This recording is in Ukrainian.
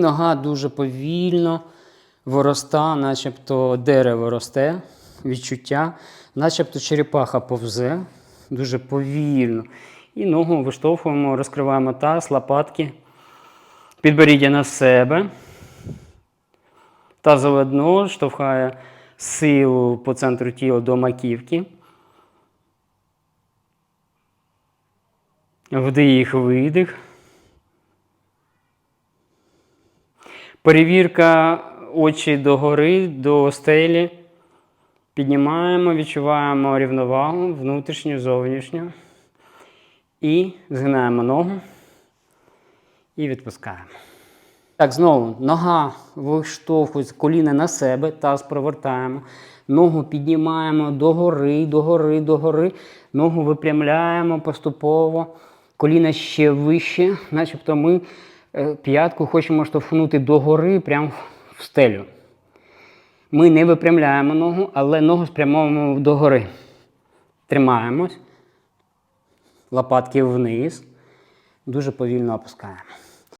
Нога дуже повільно вироста, начебто дерево росте, відчуття, начебто черепаха повзе дуже повільно. І ногу виштовхуємо, розкриваємо таз, лопатки, підборіддя на себе. Тазове дно штовхає силу по центру тіла до маківки. Вдих, видих. Перевірка очі догори, до стелі. Піднімаємо, відчуваємо рівновагу внутрішню, зовнішню. І згинаємо ногу і відпускаємо. Так, знову нога виштовхується, коліна на себе, таз провертаємо. Ногу піднімаємо догори, догори, догори. Ногу випрямляємо поступово. Коліна ще вище, начебто ми п'ятку хочемо штовхнути догори, прямо в стелю. Ми не випрямляємо ногу, але ногу спрямовуємо догори. Тримаємось. Лопатки вниз. Дуже повільно опускаємо.